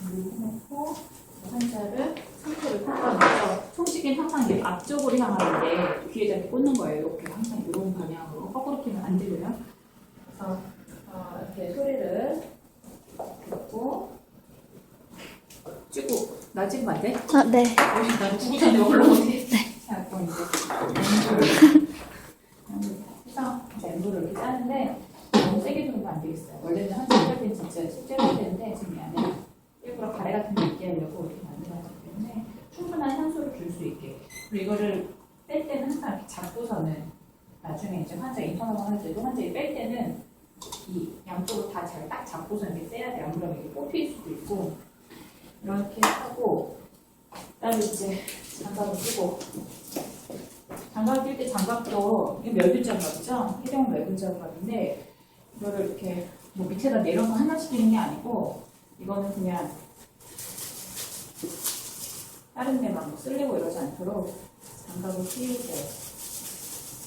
준비해놓고 환자를 상태를 닦아내죠. 총식은 항상 이게 앞쪽으로 향하는데 귀에다 이렇게 꽂는 거예요. 이렇게 항상 이런 방향으로 거꾸로 키면 안 들려요. 그래서 어, 이렇게 소리를 듣고 쥐고 나 지금 안 돼? 아, 네. 나 구구전에 올라오지? 자꾸 이제 엠브를 해서 이제 엠브를 이렇게 짜는데 안 되겠어요. 원래는 한번할 때는 진짜 실제로 해야 되는데 지금 안에 일부러 가래 같은 거 있게 하려고 이렇게 만들어놨기 때문에 충분한 산소를 줄 수 있게 그리고 이거를 뺄 때는 항상 이렇게 잡고서는 나중에 이제 환자 인터널 할 때도 환자 이뺄 때는 이 양쪽으로 다잘 딱 잡고서 이렇게 떼야 돼요. 안 그러면 이게 뽑힐 수도 있고 이렇게 하고 그다음에 이제 장갑을 끼고 장갑 낄 때 장갑도 이게 멸균 장갑이죠? 일회용 멸균 장갑인데 이거를 이렇게 뭐 밑에다 내려서 하나씩 끼는 게 아니고 이거는 그냥 다른 데만 뭐 쓸려고 이러지 않도록 장갑을 끼우고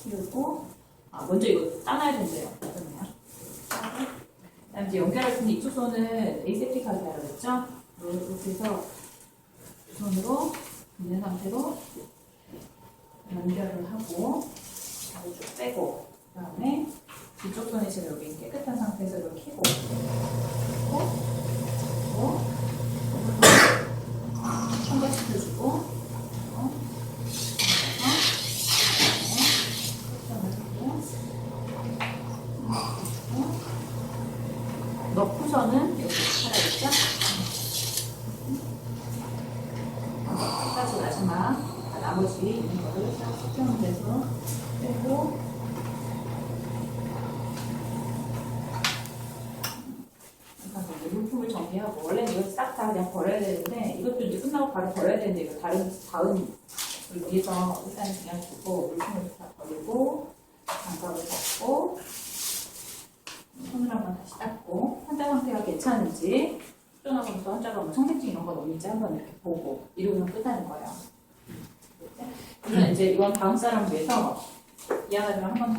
끼우고 아 먼저 이거 따놔야 된대요. 그러네요. 그다음 이제 연결할 텐데 이쪽 손은 에이세프티하게 하라고 했죠? 이렇게 해서 두 손으로 있는 상태로 연결을 하고 다리 쭉 빼고 그 다음에 이쪽 손이 지금 여기 깨끗한 상태에서 이걸 켜고 고 그리고 청바시켜주고 어, 넣고서는 여기 살아있죠? 끝까지 마지막 나머지 있는 거를 싹 수평돼서 빼고 잠깐 이제 물품을 정리하고 원래 이거 싹 다 그냥 버려야 되는데 이것도 이제 끝나고 바로 버려야 되는데 이거 다른 다음 을 위해서 일단 그냥 두고 물품을 다 버리고 장갑을 덮고 손을 한번 다시 닦고 환자 상태가 괜찮은지 수전하면서 환자가 뭐 성생증 이런 건 없는지 한번 이렇게 보고 이러면 끝나는 거예요. 그러면 이제 이건 다음 사람 위해서 이하나를 한번